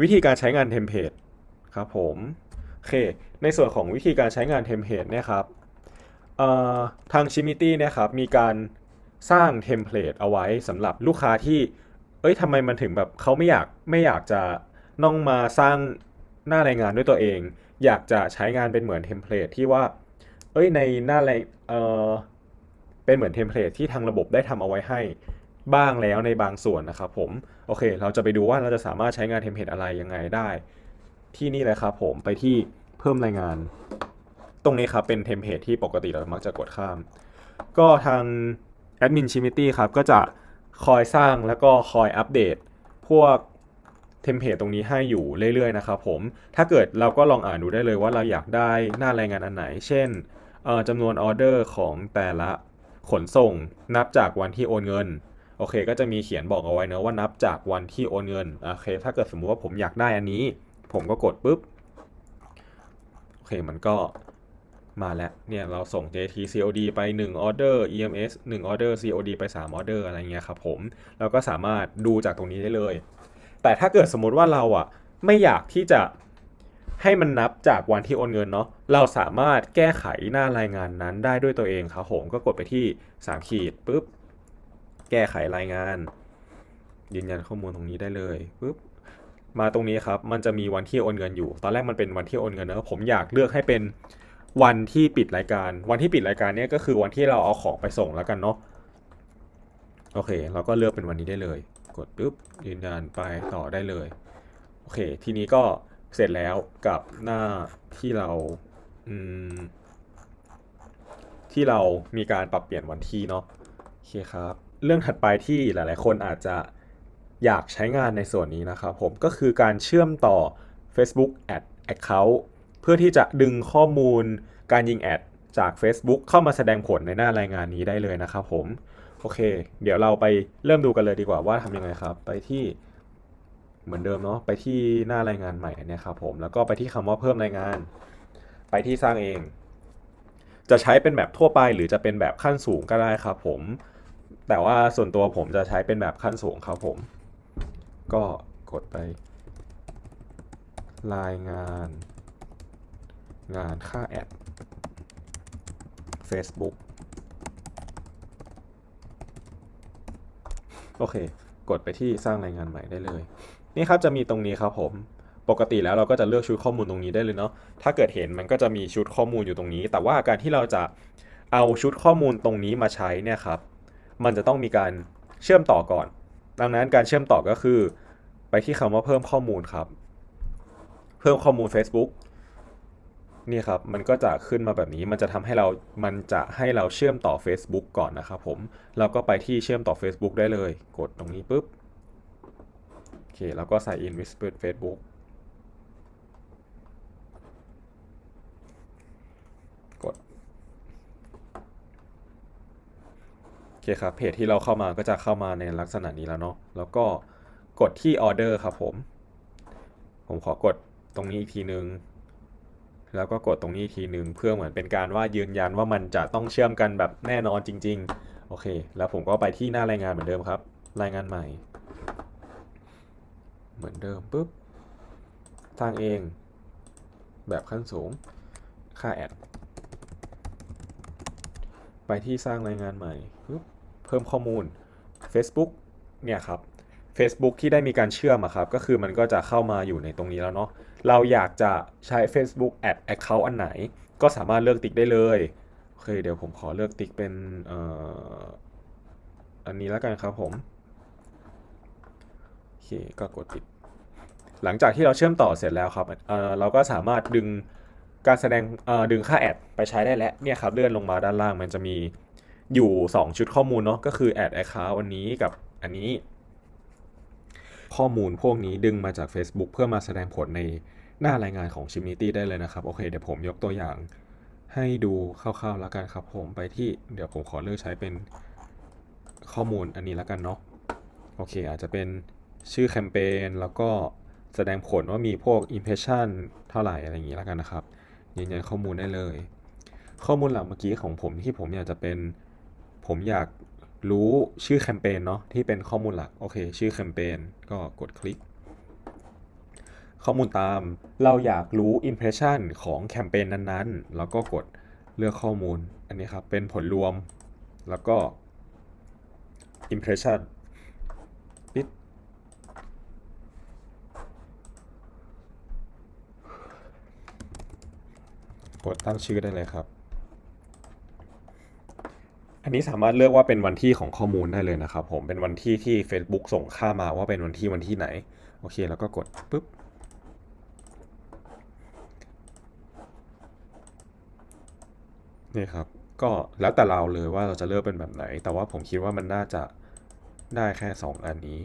วิธีการใช้งานเทมเพลตครับผมโอเคในส่วนของวิธีการใช้งานเทมเพลตเนี่ยครับทาง Shimity เนี่ยครับมีการสร้างเทมเพลตเอาไว้สำหรับลูกค้าที่ เอ้ยทำไมมันถึงแบบเขาไม่อยากไม่อยากจะต้องมาสร้างหน้ารายงานด้วยตัวเอง อยากจะใช้งานเป็นเหมือนเทมเพลตที่ว่า เอ้ยในหน้ารายเออเป็นเหมือนเทมเพลตที่ทางระบบได้ทำเอาไว้ให้ บ้างแล้วในบางส่วนนะครับผมโอเค เราจะไปดูว่าเราจะสามารถใช้งานเทมเพลตอะไรยังไงได้ ที่นี่เลยครับผมไปที่เพิ่มรายงาน ตรงนี้ครับเป็นเทมเพลตที่ปกติเรามักจะกดข้าม ก็ทางแอดมินชิมิตี้ครับก็จะคอยสร้างแล้วก็คอยอัปเดต พวกเทมเพลตตรงนี้ให้อยู่เรื่อยๆนะครับผมถ้าเกิดเราก็ลองอ่านดูได้เลยว่าเราอยากได้หน้ารายงานอันไหน เช่นจำนวนออเดอร์ของแต่ละขนส่งนับจากวันที่โอนเงิน โอเค ก็จะมีเขียนบอกเอาไว้เนอะว่านับจากวันที่โอนเงินโอเค ถ้าเกิดสมมุติว่าผมอยากได้อันนี้ ผมก็กดปุ๊บโอเคมันก็มาแล้วเนี่ยเราส่ง JT COD ไป1ออเดอร์ EMS 1ออเดอร์ COD ไป3ออเดอร์อะไรเงี้ยครับผมเราก็สามารถดูจากตรงนี้ได้เลย แต่ถ้าเกิดสมมติว่าเราอะไม่อยากที่จะให้มันนับจากวันที่โอนเงินเนาะเราสามารถแก้ไขหน้ารายงานนั้นได้ด้วยตัวเองครับผมก็กดไปที่3ขีดปุ๊บ ก้ไขรายงาน ยืนยันข้อมูลตรงนี้ได้เลยปุ๊บมาตรงนี้ครับ มันจะมีวันที่โอนเงินอยู่ ตอนแรกมันเป็นวันที่โอนเงินนะผมอยากเลือกให้เป็นวันที่ปิดรายการ วันที่ปิดรายการเนี่ยก็คือวันที่เราเอาของไปส่งแล้วกันเนาะ โอเค เราก็เลือกเป็นวันนี้ได้เลย กดปุ๊บยืนยันไปต่อได้เลย โอเค ทีนี้ก็เสร็จแล้วกับหน้าที่เราอืมที่เรามีการปรับเปลี่ยนวันที่เนาะ โอเคครับ เรื่องถัดไปที่หลาย ๆ คนอาจจะอยากใช้งานในส่วนนี้นะครับผมก็คือการเชื่อมต่อ Facebook Ad Account เพื่อที่จะดึงข้อมูลการยิงแอดจาก Facebook เข้ามาแสดงผลในหน้ารายงานนี้ได้เลยนะครับผม โอเค เดี๋ยวเราไปเริ่มดูกันเลยดีกว่าว่าทำยังไงครับ ไปที่เหมือนเดิมเนาะไปที่หน้ารายงานใหม่นเนี้ยครับผมแล้วก็ไปที่คำว่าเพิ่มรายงาน ไปที่สร้างเอง จะใช้เป็นแบบทั่วไปหรือจะเป็นแบบขั้นสูงก็ได้ครับผม แต่ว่าส่วนตัวผมจะใช้เป็นแบบขั้นสูงครับผม ก็กดไป รายงาน งานค่าแอด Facebook โอเค กดไปที่สร้างรายงานใหม่ได้เลย นี่ครับจะมีตรงนี้ครับผม ปกติแล้วเราก็จะเลือกชุดข้อมูลตรงนี้ได้เลยเนาะ ถ้าเกิดเห็นมันก็จะมีชุดข้อมูลอยู่ตรงนี้ แต่ว่าการที่เราจะเอาชุดข้อมูลตรงนี้มาใช้เนี่ยครับ มันจะต้องมีการเชื่อมต่อก่อน ดังนั้นการเชื่อมต่อก็คือ ไปที่คำว่าเพิ่มข้อมูลครับ เพิ่มข้อมูล Facebook นี่ครับ มันก็จะขึ้นมาแบบนี้ มันจะทำให้เรา มันจะให้เราเชื่อมต่อ Facebook ก่อนนะครับผม เราก็ไปที่เชื่อมต่อ Facebook ได้เลย กดตรงนี้ปุ๊บ โอเค แล้วก็ใส่ in with Facebook กด โอ เคครับเพจที่เราเข้ามาก็จะเข้ามาในลักษณะนี้แล้วเนาะแล้วก็กดที่ออเดอร์ครับผม ผมขอกดตรงนี้อีกทีนึง แล้วก็กดตรงนี้อีกทีนึง เพื่อเหมือนเป็นการว่ายืนยันว่ามันจะต้องเชื่อมกันแบบแน่นอนจริง ๆ โอเค แล้วผมก็ไปที่หน้ารายงานเหมือนเดิมครับ รายงานใหม่ เหมือนเดิมปุ๊บสร้างเอง แบบขั้นสูง ค่าแอด ไปที่สร้างรายงานใหม่ เพิ่มข้อมูล Facebook เนี่ยครับ Facebook ที่ได้มีการเชื่อมครับ ก็คือมันก็จะเข้ามาอยู่ในตรงนี้แล้วเนาะ เราอยากจะใช้ Facebook Ad Account อันไหน ก็สามารถเลือกติ๊กได้เลย โอเค เดี๋ยวผมขอเลือกติ๊กเป็นอันนี้แล้วกันครับผม โอเค ก็กดปิด หลังจากที่เราเชื่อมต่อเสร็จแล้วครับเเราก็สามารถดึงการแสดงดึงค่าแอดไปใช้ได้แล้ว เนี่ยครับ เลื่อนลงมาด้านล่างมันจะมี อยู่ 2 ชุดข้อมูลเนาะก็คือ Ad Account อันนี้กับอันนี้ ข้อมูลพวกนี้ดึงมาจาก Facebook เพื่อมาแสดงผลในหน้ารายงานของ Chimnity ได้เลยนะครับ โอเค เดี๋ยวผมยกตัวอย่างให้ดูคร่าวๆแล้วกันครับผมไปที่เดี๋ยวผมขอเลือกใช้เป็นข้อมูลอันนี้แล้วกันเนาะโอเค อาจจะเป็นชื่อแคมเปญแล้วก็แสดงผลว่ามีพวก impression เท่าไหร่อะไรอย่างนี้แล้วกันนะครับยืนยันข้อมูลได้เลย ข้อมูลหลักเมื่อกี้ของผมที่ผมอยากจะเป็น ผมอยากรู้ชื่อแคมเปญเนาะที่เป็นข้อมูลหลัก โอเค ชื่อแคมเปญก็กดคลิก ข้อมูลตามเราอยากรู้ impression ของแคมเปญนั้นๆ แล้วก็กดเลือกข้อมูลอันนี้ครับ เป็นผลรวม แล้วก็ impression ปิดกดตั้งชื่อได้เลยครับ อันนี้สามารถเลือกว่าเป็นวันที่ของข้อมูลได้เลยนะครับผมเป็นวันที่ที่ Facebook ส่งค่ามาว่าเป็นวันที่วันที่ไหน โอเคแล้วก็กดปุ๊บนี่ครับก็แล้วแต่เราเลยว่าเราจะเลือกเป็นแบบไหน แต่ว่าผมคิดว่ามันน่าจะได้แค่ 2 อันนี้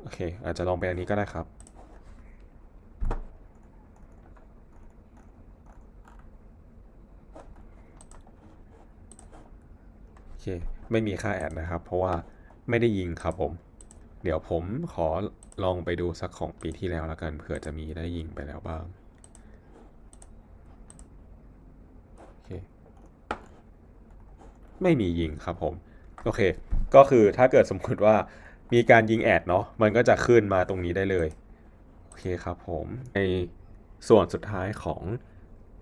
โอเค อาจจะลองเป็นอันนี้ก็ได้ครับ โอเค ไม่มีค่าแอดนะครับ เพราะว่าไม่ได้ยิงครับผม เดี๋ยวผมขอลองไปดูสักของปีที่แล้วล้วกันเผื่อจะมีได้ยิงไปแล้วบ้างโอเคไม่มียิงครับผม โอเค ก็คือถ้าเกิดสมมติว่ามีการยิงแอดเนาะมันก็จะขึ้นมาตรงนี้ได้เลย โอเคครับผมในส่วนสุดท้ายของ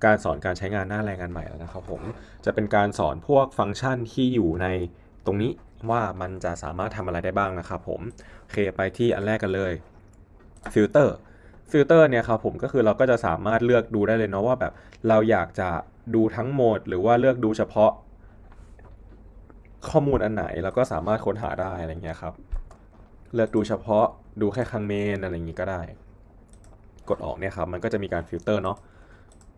การสอนการใช้งานหน้าแรงงานใหม่แล้วนะครับผมจะเป็นการสอนพวกฟังก์ชันที่อยู่ในตรงนี้ว่ามันจะสามารถทำอะไรได้บ้างนะครับผมโอเคไปที่อันแรกกันเลยฟิลเตอร์ฟิลเตอร์เนี่ยครับผมก็คือเราก็จะสามารถเลือกดูได้เลยเนาะว่าแบบเราอยากจะดูทั้งหมด หรือว่าเลือกดูเฉพาะ ข้อมูลอันไหนเราก็สามารถค้นหาได้อะไรเงี้ยครับ เลือกดูเฉพาะดูแค่คังเมนอะไรอย่างงี้ก็ได้ กดออกเนี่ยครับมันก็จะมีการฟิลเตอร์เนาะ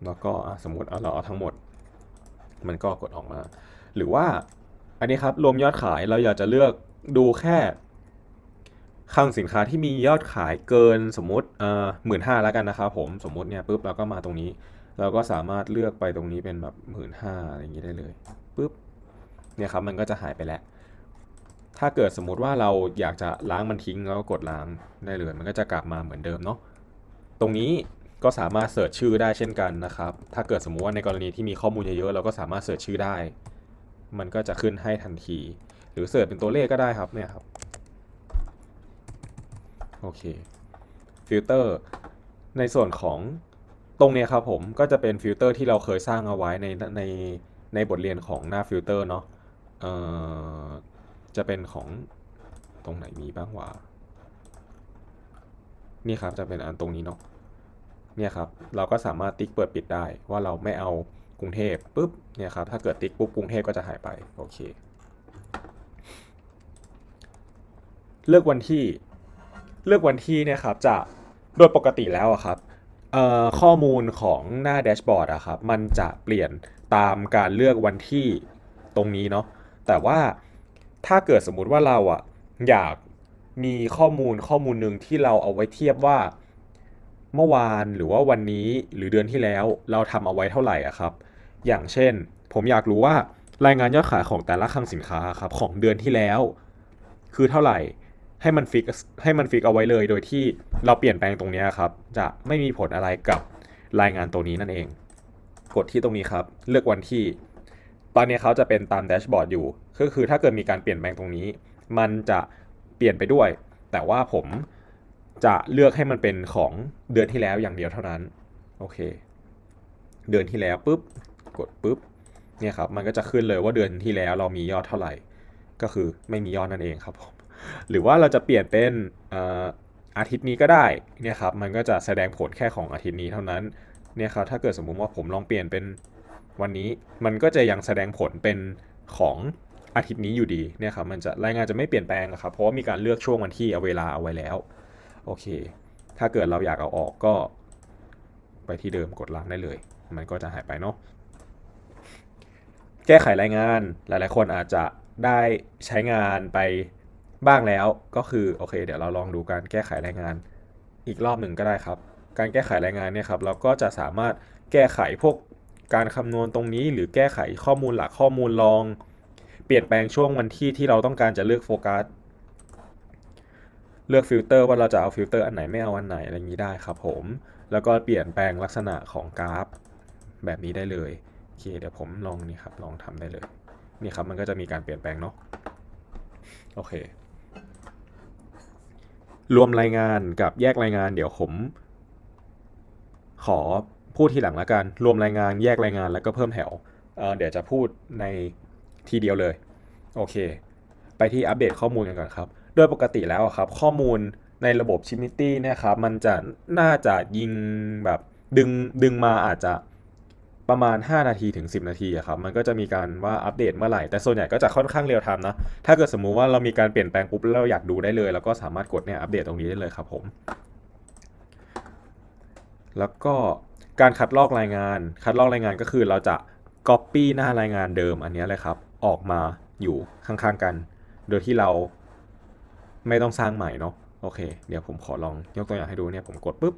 แล้วก็สมมติเอาเราเอาทั้งหมด มันก็กดออกมา หรือว่าอันนี้ครับรวมยอดขายเราอยากจะเลือกดูแค่คลังสินค้าที่มียอดขายเกินสมมติเอ่อหมื่นห้าแล้วกันนะครับผมสมมติเนี่ยปุ๊บเราก็มาตรงนี้ เราก็สามารถเลือกไปตรงนี้เป็นแบบหมื่นห้าอะไรอย่างนี้ได้เลยปุ๊บเนี่ยครับมันก็จะหายไปแล้ว ถ้าเกิดสมมติว่าเราอยากจะล้างมันทิ้งแล้วก็กดล้างได้เลย มันก็จะกลับมาเหมือนเดิมเนาะตรงนี้ ก็สามารถเสิร์ชชื่อได้เช่นกันนะครับ ถ้าเกิดสมมุติว่าในกรณีที่มีข้อมูลเยอะๆเราก็สามารถเสิร์ชชื่อได้ มันก็จะขึ้นให้ทันที หรือเสิร์ชเป็นตัวเลขก็ได้ครับเนี่ยครับ โอเค ฟิลเตอร์ ในส่วนของตรงนี้ครับผม ก็จะเป็นฟิลเตอร์ที่เราเคยสร้างเอาไว้ในในในบทเรียนของหน้าฟิลเตอร์เนาะเอ่อจะเป็นของตรงไหนมีบ้างวะนี่ครับจะเป็นอันตรงนี้เนาะ เนี่ยครับเราก็สามารถติ๊กเปิดปิดได้ว่าเราไม่เอากรุงเทพปุ๊บเนี่ยครับถ้าเกิดติ๊กปุ๊บกรุงเทพก็จะหายไปโอเค เลือกวันที่เลือกวันที่เนี่ยครับจะโดยปกติแล้วอะครับข้อมูลของหน้าแดชบอร์ดอะครับมันจะเปลี่ยนตามการเลือกวันที่ตรงนี้เนาะแต่ว่าถ้าเกิดสมมุติว่าเราอะอยากมีข้อมูลข้อมูลหนึ่งที่เราเอาไว้เทียบว่า เมื่อวานหรือว่าวันนี้หรือเดือนที่แล้วเราทำเอาไว้เท่าไหร่อะครับ อย่างเช่น ผมอยากรู้ว่ารายงานยอดขายของแต่ละคลังสินค้าครับของเดือนที่แล้ว คือเท่าไหร่ให้มันฟิกให้มันฟิกเอาไว้เลยโดยที่เราเปลี่ยนแปลงตรงนี้ครับ จะไม่มีผลอะไรกับรายงานตัวนี้นั่นเอง กดที่ตรงนี้ครับ เลือกวันที่ ตอนนี้เขาจะเป็นตามแดชบอร์ดอยู่ก็คือถ้าเกิดมีการเปลี่ยนแปลงตรงนี้ มันจะเปลี่ยนไปด้วย แต่ว่าผม จะเลือกให้มันเป็นของเดือนที่แล้วอย่างเดียวเท่านั้น โอเค เดือนที่แล้วปุ๊บ กดปุ๊บ เนี่ยครับ มันก็จะขึ้นเลยว่าเดือนที่แล้วเรามียอดเท่าไหร่ ก็คือไม่มียอดนั่นเองครับผม หรือว่าเราจะเปลี่ยนเป็นอาทิตย์นี้ก็ได้ เนี่ยครับ มันก็จะแสดงผลแค่ของอาทิตย์นี้เท่านั้น เนี่ยครับ ถ้าเกิดสมมุติว่าผมลองเปลี่ยนเป็นวันนี้ มันก็จะยังแสดงผลเป็นของอาทิตย์นี้อยู่ดี เนี่ยครับ มันจะรายงานจะไม่เปลี่ยนแปลงครับ เพราะว่ามีการเลือกช่วงวันที่เอาเวลาเอาไว้แล้ว โอเค ถ้าเกิดเราอยากเอาออกก็ไปที่เดิมกดล้างได้เลย มันก็จะหายไปเนาะแก้ไขรายงานหลาย ๆ คนอาจจะได้ใช้งานไปบ้างแล้วก็คือโอเค เดี๋ยวเราลองดูการแก้ไขรายงานอีกรอบหนึ่งก็ได้ครับ การแก้ไขรายงานเนี่ยครับเราก็จะสามารถแก้ไขพวกการคำนวณตรงนี้ หรือแก้ไขข้อมูลหลักข้อมูลรอง เปลี่ยนแปลงช่วงวันที่ที่เราต้องการจะเลือกโฟกัส เลือกฟิลเตอร์ว่าเราจะเอาฟิลเตอร์อันไหนไม่เอาอันไหนอะไรอย่างนี้ได้ครับผม แล้วก็เปลี่ยนแปลงลักษณะของกราฟ แบบนี้ได้เลยโอเคเดี๋ยวผมลองนี่ครับลองทำได้เลยนี่ครับมันก็จะมีการเปลี่ยนแปลงเนาะโอเค รวมรายงานกับแยกรายงาน เดี๋ยวผม ขอพูดทีหลังแล้วกัน รวมรายงานแยกรายงานแล้วก็เพิ่มแถวเเดี๋ยวจะพูดในทีเดียวเลย โอเค ไปที่อัปเดตข้อมูลกันก่อนครับ โดยปกติแล้วครับข้อมูลในระบบ Chimity เนะครับมันจะน่าจะยิงแบบดึงดึงมาอาจจะประมาณ 5 นาทีถึง 10 นาทีอะครับมันก็จะมีการว่าอัปเดตเมื่อไหร่ แต่ส่วนใหญ่ก็จะค่อนข้างเร็วทำนะ ถ้าเกิดสมมุติว่าเรามีการเปลี่ยนแปลงปุ๊บแล้วเราอยากดูได้เลย แล้วก็สามารถกดเนี่ยอัปเดตตรงนี้ได้เลยครับผม แล้วก็การคัดลอกรายงาน คัดลอกรายงานก็คือเราจะ Copy หน้ารายงานเดิมอันนี้เลยครับ ออกมาอยู่ข้างๆกัน โดยที่เรา ไม่ต้องสร้างใหม่เนาะโอเค เดี๋ยวผมขอลองยกตัวอย่างให้ดูเนี่ยผมกดปุ๊บ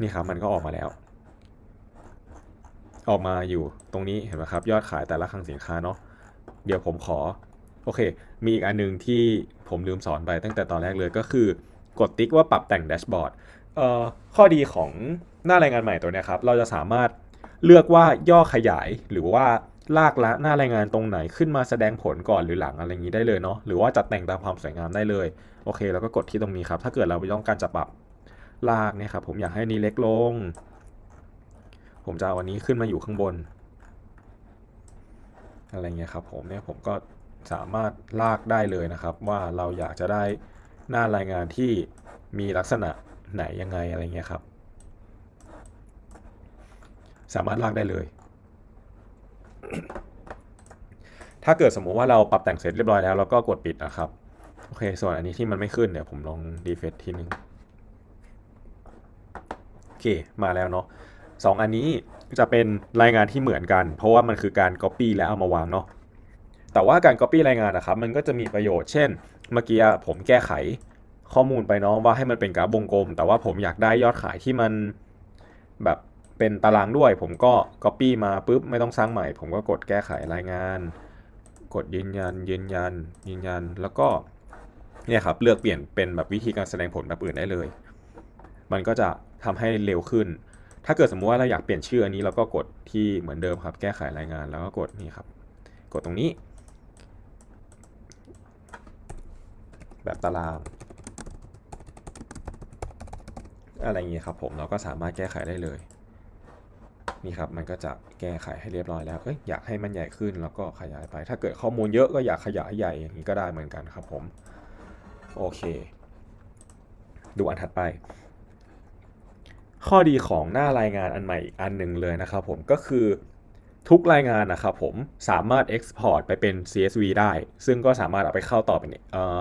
นี่ครับมันก็ออกมาแล้ว ออกมาอยู่ตรงนี้เห็นไหมครับยอดขายแต่ละคลังสินค้าเนาะเดี๋ยวผมขอโอเค มีอีกอันหนึงที่ผมลืมสอนไปตั้งแต่ตอนแรกเลยก็คือกดติ๊กว่าปรับแต่งแดชบอร์ดเอ่อข้อดีของหน้ารายงานใหม่ตัวเนี้ยครับ เราจะสามารถเลือกว่าย่อขยายหรือว่า ลากละหน้ารายงานตรงไหนขึ้นมาแสดงผลก่อนหรือหลังอะไรอย่างนี้ได้เลยเนาะหรือว่าจัดแต่งตามความสวยงามได้เลยโอเคแล้วก็กดที่ตรงนี้ครับ ถ้าเกิดเราต้องการจะปรับลากเนี่ยครับผมอยากให้นนี้เล็กลง ผมจะเอาอันนี้ขึ้นมาอยู่ข้างบน อะไรเงี้ยครับผมเนี่ยผมก็สามารถลากได้เลยนะครับ ว่าเราอยากจะได้หน้ารายงานที่มีลักษณะไหนยังไงอะไรเงี้ยครับ สามารถลากได้เลย ถ้าเกิดสมมุติว่าเราปรับแต่งเสร็จเรียบร้อยแล้วเราก็กดปิดนะครับ โอเค ส่วนอันนี้ที่มันไม่ขึ้นเดี๋ยวผมลองรีเฟซทีนึงโอเค มาแล้วเนาะสองอันนี้จะเป็นรายงานที่เหมือนกัน เพราะว่ามันคือการ Copy แล้วเอามาวางเนาะแต่ว่าการ Copy รายงานนะครับ มันก็จะมีประโยชน์ เช่น เมื่อกี้ผมแก้ไขข้อมูลไปเนาะว่าให้มันเป็นกราฟวงกลม แต่ว่าผมอยากได้ยอดขายที่มันแบบ เป็นตารางด้วย ผมก็ Copy มาปุ๊บไม่ต้องสร้างใหม่ ผมก็กดแก้ไขรายงาน กดยืนยันยืนยันยืนยันแล้วก็เนี่ยครับเลือกเปลี่ยนเป็นแบบวิธีการแสดงผลแบบอื่นได้เลย มันก็จะทำให้เร็วขึ้น ถ้าเกิดสมมุติว่าเราอยากเปลี่ยนชื่ออันนี้เราก็กดที่เหมือนเดิมครับ แก้ไขรายงานแล้วก็กดนี่ครับ กดตรงนี้ แบบตาราง อะไรอย่างนี้ครับผมเราก็สามารถแก้ไขได้เลย นี่ครับมันก็จะแก้ไขให้เรียบร้อยแล้วเอ้ยอยากให้มันใหญ่ขึ้นแล้วก็ขยายไป ถ้าเกิดข้อมูลเยอะก็อยากขยายใหญ่อย่างนี้ก็ได้เหมือนกันครับผม โอเค ดูอันถัดไป ข้อดีของหน้ารายงานอันใหม่อีกอันหนึ่งเลยนะครับผมก็คือทุกรายงานนะครับผมสามารถ Export ไปเป็น CSV ได้ ซึ่งก็สามารถเอาไปเข้าต่อเป็นเอ่อ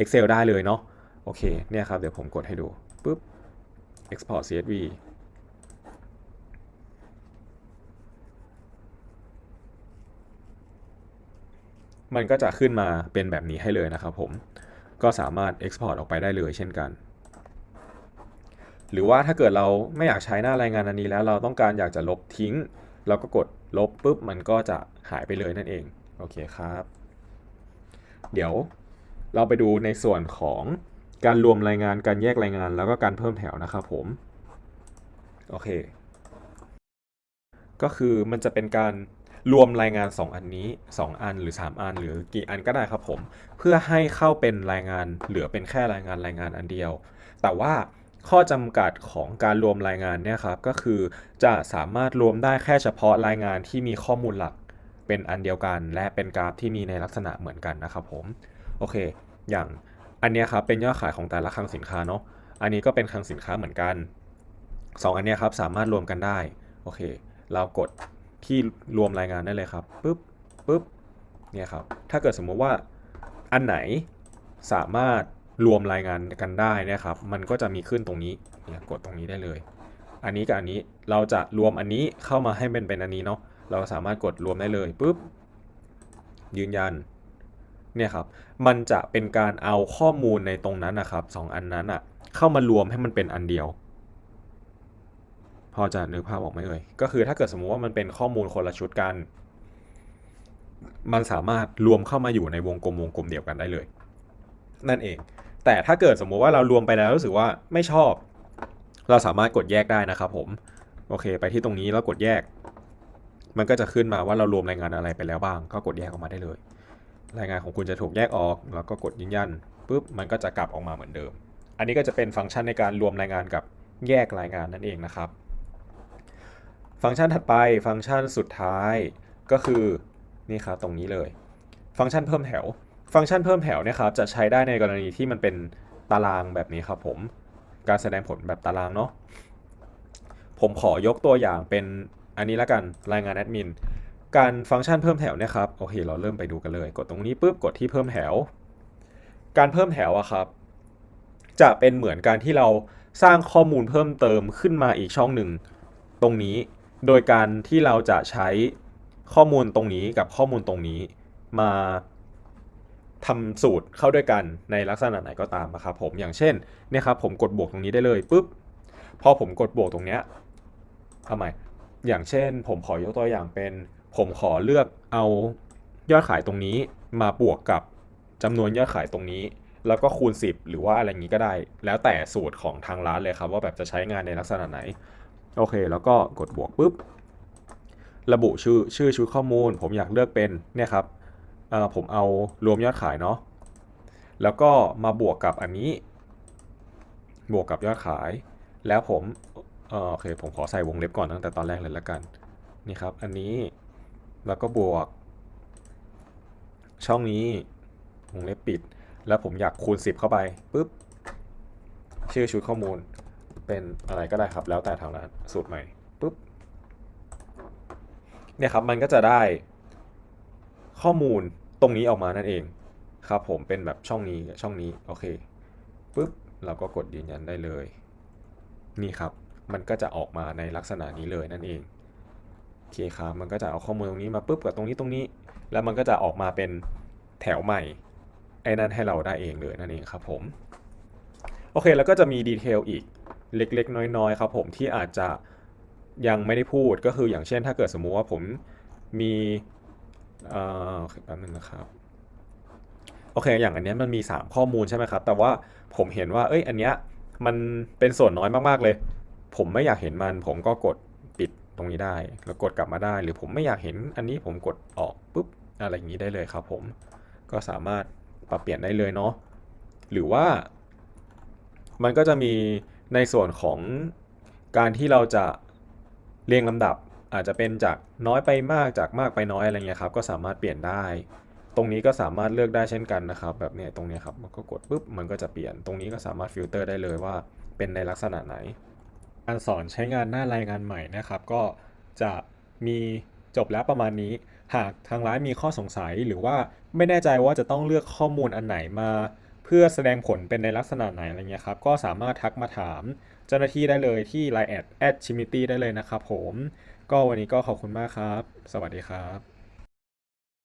Excel ได้เลยเนาะโอเคเนี่ยครับเดี๋ยวผมกดให้ดูปุ๊บ Export CSV มันก็จะขึ้นมาเป็นแบบนี้ให้เลยนะครับผม ก็สามารถ Export ออกไปได้เลยเช่นกัน หรือว่าถ้าเกิดเราไม่อยากใช้หน้ารายงานอันนี้แล้ว เราต้องการอยากจะลบทิ้ง เราก็กดลบปุ๊บมันก็จะหายไปเลยนั่นเอง โอเคครับ เดี๋ยวเราไปดูในส่วนของการรวมรายงาน การแยกรายงาน แล้วก็การเพิ่มแถวนะครับผม โอเค ก็คือมันจะเป็นการ รวมรายงาน 2 อันนี้ 2 อันหรือ 3 อัน หรือกี่อันก็ได้ครับผม เพื่อให้เข้าเป็นรายงานเหลือเป็นแค่รายงานรายงานอันเดียว แต่ว่าข้อจำกัดของการรวมรายงานเนี่ยครับก็คือจะสามารถรวมได้แค่เฉพาะรายงานที่มีข้อมูลหลักเป็นอันเดียวกัน และเป็นกราฟที่มีในลักษณะเหมือนกันนะครับผมโอเค อย่างอันนี้ครับเป็นยอดขายของแต่ละคลังสินค้าเนาะอันนี้ก็เป็นคลังสินค้าเหมือนกัน 2 อันนี้ครับสามารถรวมกันได้โอเค เรากด ที่รวมรายงานได้เลยครับปุ๊บปุ๊บเนี่ยครับถ้าเกิดสมมุติว่าอันไหนสามารถรวมรายงานกันได้นะครับ มันก็จะมีขึ้นตรงนี้เนี่ยกดตรงนี้ได้เลย อันนี้กับอันนี้เราจะรวมอันนี้เข้ามาให้เป็นเป็นอันนี้เนาะเราสามารถกดรวมได้เลยปุ๊บยืนยันเนี่ยครับมันจะเป็นการเอาข้อมูลในตรงนั้นนะครับสองอันนั้นอะเข้ามารวมให้มันเป็นอันเดียว พอจะนึกภาพออกไหมเอ่ย ก็คือถ้าเกิดสมมุติว่ามันเป็นข้อมูลคนละชุดกัน มันสามารถรวมเข้ามาอยู่ในวงกลมวงกลมเดียวกันได้เลย นั่นเอง แต่ถ้าเกิดสมมุติว่าเรารวมไปแล้วรู้สึกว่าไม่ชอบ เราสามารถกดแยกได้นะครับผม โอเค ไปที่ตรงนี้แล้วกดแยก มันก็จะขึ้นมาว่าเรารวมรายงานอะไรไปแล้วบ้าง ก็กดแยกออกมาได้เลย รายงานของคุณจะถูกแยกออก แล้วก็กดยืนยันปุ๊บ มันก็จะกลับออกมาเหมือนเดิม อันนี้ก็จะเป็นฟังก์ชันในการรวมรายงานกับแยกรายงานนั่นเองนะครับ ฟังก์ชันถัดไปฟังก์ชันสุดท้ายก็คือนี่ครับตรงนี้เลย ฟังก์ชันเพิ่มแถว ฟังก์ชันเพิ่มแถวเนี่ยครับจะใช้ได้ในกรณีที่มันเป็นตารางแบบนี้ครับผม การแสดงผลแบบตารางเนาะผมขอยกตัวอย่างเป็นอันนี้ละกันรายงานแอดมินการฟังก์ชันเพิ่มแถวเนี่ยครับโอเค เราเริ่มไปดูกันเลย กดตรงนี้ปุ๊บกดที่เพิ่มแถว การเพิ่มแถวอะครับ จะเป็นเหมือนการที่เราสร้างข้อมูลเพิ่มเติมขึ้นมาอีกช่องหนึ่งตรงนี้ โดยการที่เราจะใช้ข้อมูลตรงนี้กับข้อมูลตรงนี้มาทำสูตรเข้าด้วยกันในลักษณะไหนก็ตามนะครับผมอย่างเช่นเนี่ยครับผมกดบวกตรงนี้ได้เลยปุ๊บพอผมกดบวกตรงเนี้ยทำไมอย่างเช่น ผมขอยกตัวอย่างเป็น ผมขอเลือกเอายอดขายตรงนี้มาบวกกับจำนวนยอดขายตรงนี้ แล้วก็คูณ 10 หรือว่าอะไรอย่างนี้ก็ได้ แล้วแต่สูตรของทางร้านเลยครับว่าแบบจะใช้งานในลักษณะไหน โอเค แล้วก็กดบวกปุ๊บ ระบุชื่อชื่อชุดข้อมูล ผมอยากเลือกเป็นเนี่ยครับผมเอารวมยอดขายเนาะแล้วก็มาบวกกับอันนี้ บวกกับยอดขาย แล้วผมอโอเคผมขอใส่วงเล็บก่อนตั้งแต่ตอนแรกเลยละกันนี่ครับ อันนี้แล้วก็บวก ช่องนี้วงเล็บปิด แล้วผมอยากคูณ 10 เข้าไปปุ๊บชื่อชุดข้อมูล เป็นอะไรก็ได้ครับ แล้วแต่ทางร้านสูตรใหม่ปุ๊บเนี่ยครับมันก็จะได้ข้อมูลตรงนี้ออกมานั่นเองครับผมเป็นแบบช่องนี้ช่องนี้โอเคปุ๊บเราก็กดยืนยันได้เลย นี่ครับ มันก็จะออกมาในลักษณะนี้เลยนั่นเองโอเคครับมันก็จะเอาข้อมูลตรงนี้มาปุ๊บกับตรงนี้ตรงนี้ แล้วมันก็จะออกมาเป็นแถวใหม่ไอ้นั่นให้เราได้เองเลยนั่นเองครับผมโอเคแล้วก็จะมีดีเทลอีก เล็กๆ น้อยๆ ครับผมที่อาจจะยังไม่ได้พูดก็คืออย่างเช่น ถ้าเกิดสมมุติว่าผมมีเอ่อแป๊บนึงนะครับโอเค อย่างอันนี้มันมี 3 ข้อมูลใช่ไหมครับ แต่ว่าผมเห็นว่า เอ้ย อันเนี้ยมันเป็นส่วนน้อยมากๆเลย ผมไม่อยากเห็นมัน ผมก็กดปิดตรงนี้ได้ แล้วกดกลับมาได้ หรือผมไม่อยากเห็นอันนี้ผมกดออกปุ๊บ อะไรอย่างนี้ได้เลยครับผม ก็สามารถปรับเปลี่ยนได้เลยเนาะ หรือว่า มันก็จะมี ในส่วนของการที่เราจะเรียงลำดับอาจจะเป็นจากน้อยไปมากจากมากไปน้อยอะไรเงี้ยครับก็สามารถเปลี่ยนได้ ตรงนี้ก็สามารถเลือกได้เช่นกันนะครับ แบบเนี้ยตรงเนี้ยครับมันก็กดปุ๊บมันก็จะเปลี่ยน ตรงนี้ก็สามารถฟิลเตอร์ได้เลยว่าเป็นในลักษณะไหน การสอนใช้งานหน้ารายงานใหม่นะครับ ก็จะมีจบแล้วประมาณนี้ หากทางร้านมีข้อสงสัยหรือว่าไม่แน่ใจว่าจะต้องเลือกข้อมูลอันไหนมา พื่อแสดงผลเป็นในลักษณะไหนอะไรเงี้ยครับ ก็สามารถทักมาถามเจ้าหน้าที่ได้เลยที่ line at at chimity ได้เลยนะครับผม ก็วันนี้ก็ขอบคุณมากครับ สวัสดีครับ